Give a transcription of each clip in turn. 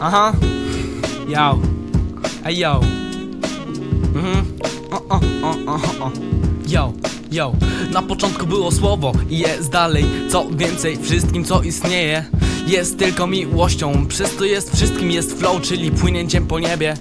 Aha. Yo. Ej, yo. Mhm. O, o, o, o, o. Yo, yo. Na początku było słowo i jest dalej. Co więcej, wszystkim co istnieje jest tylko miłością. Przez to jest wszystkim jest flow, czyli płynięciem po niebie.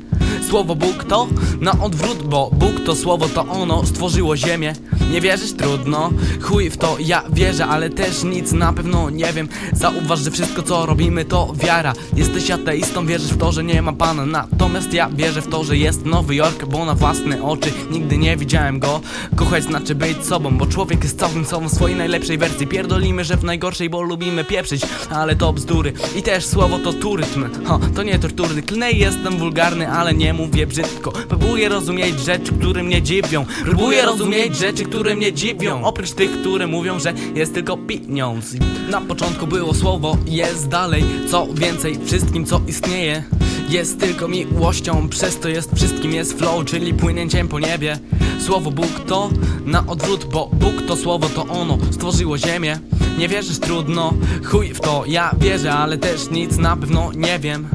Słowo Bóg to na odwrót, bo Bóg to słowo, to ono stworzyło ziemię. Nie wierzysz? Trudno. Chuj w to, ja wierzę, ale też nic na pewno nie wiem. Zauważ, że wszystko co robimy to wiara. Jesteś ateistą, wierzysz w to, że nie ma Pana. Natomiast ja wierzę w to, że jest Nowy Jork, bo na własne oczy nigdy nie widziałem go. Kochać znaczy być sobą, bo człowiek jest całym sobą w swojej najlepszej wersji. Pierdolimy, że w najgorszej, bo lubimy pieprzyć, ale to bzdury. I też słowo to turytm. Ho, to nie tortury. Klnej jestem wulgarny, ale nie mówię brzydko. Próbuję rozumieć rzeczy, które mnie dziwią. Próbuję rozumieć rzeczy, które mnie dziwią. Oprócz tych, które mówią, że jest tylko pieniądz. Na początku było słowo, jest dalej. Co więcej, wszystkim co istnieje. Jest tylko miłością, przez to jest wszystkim jest flow, czyli płynięciem po niebie. Słowo Bóg to na odwrót, bo Bóg to słowo, to ono stworzyło ziemię. Nie wierzysz trudno, chuj w to, ja wierzę, ale też nic na pewno nie wiem.